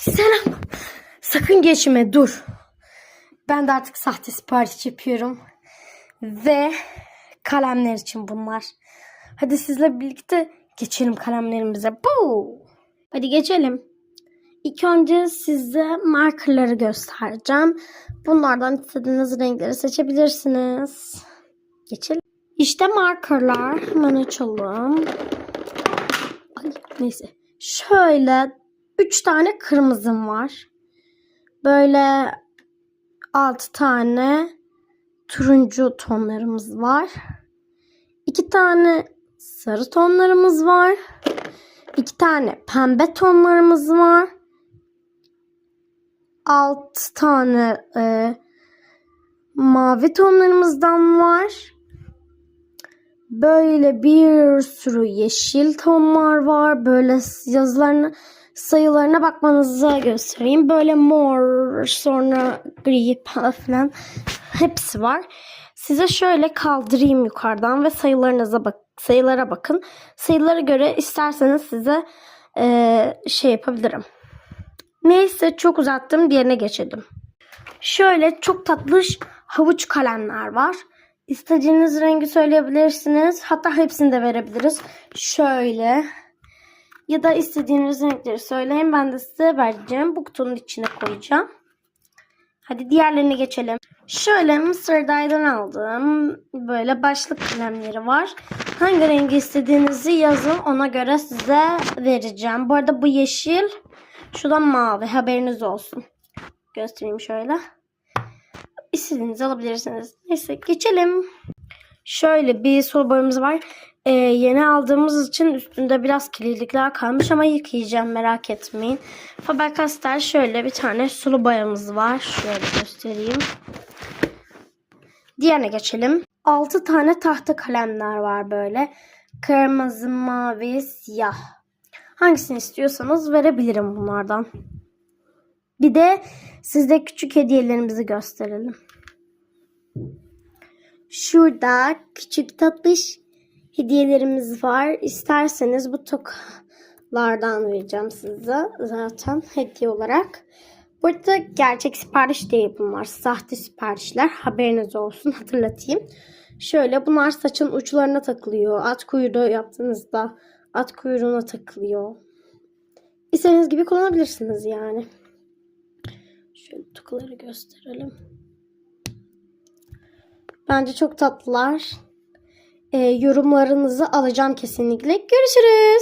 Selam. Sakın geçme dur. Ben de artık sahte sipariş yapıyorum. Ve kalemler için bunlar. Hadi sizle birlikte geçelim kalemlerimize. Bu. Hadi geçelim. İlk önce size markerları göstereceğim. Bunlardan istediğiniz renkleri seçebilirsiniz. Geçelim. İşte markerlar. Hemen açalım. Ay, neyse. Şöyle 3 tane kırmızım var. Böyle 6 tane turuncu tonlarımız var. 2 tane sarı tonlarımız var. 2 tane pembe tonlarımız var. 6 tane e, mavi tonlarımızdan var. Böyle bir sürü yeşil tonlar var. Böyle yazılarını sayılarına bakmanızı göstereyim. Böyle mor, sonra gri falan hepsi var. Size şöyle kaldırayım yukarıdan ve sayılarınıza bak sayılara bakın. Sayılara göre isterseniz size eee, şey yapabilirim. Neyse çok uzattım diğerine geçelim. Şöyle çok tatlış havuç kalemler var. İstediğiniz rengi söyleyebilirsiniz. Hatta hepsini de verebiliriz. Şöyle. Ya da istediğiniz renkleri söyleyin. Ben de size vereceğim. Bu kutunun içine koyacağım. Hadi diğerlerine geçelim. Şöyle Mısır'daydan aldığım böyle başlık kalemleri var. Hangi rengi istediğinizi yazın. Ona göre size vereceğim. Bu arada bu yeşil. Şu da mavi. Haberiniz olsun. Göstereyim şöyle. İstediğinizi alabilirsiniz. Neyse geçelim. Şöyle bir sulu boyamız var. Ee, yeni aldığımız için üstünde biraz kirlilikler kalmış ama yıkayacağım merak etmeyin. Faber-Castell şöyle bir tane sulu boyamız var. Şöyle göstereyim. Diğerine geçelim. 6 tane tahta kalemler var böyle. Kırmızı, mavi, siyah. Hangisini istiyorsanız verebilirim bunlardan. Bir de sizde küçük hediyelerimizi gösterelim. Şurada küçük tatlış hediyelerimiz var. İsterseniz bu tokalardan vereceğim size zaten hediye olarak. Burada gerçek sipariş değil bunlar. Sahte siparişler. Haberiniz olsun hatırlatayım. Şöyle bunlar saçın uçlarına takılıyor. At kuyruğu yaptığınızda at kuyruğuna takılıyor. İstediğiniz gibi kullanabilirsiniz yani. Şöyle tokaları gösterelim. Bence çok tatlılar. Ee, yorumlarınızı alacağım kesinlikle. Görüşürüz.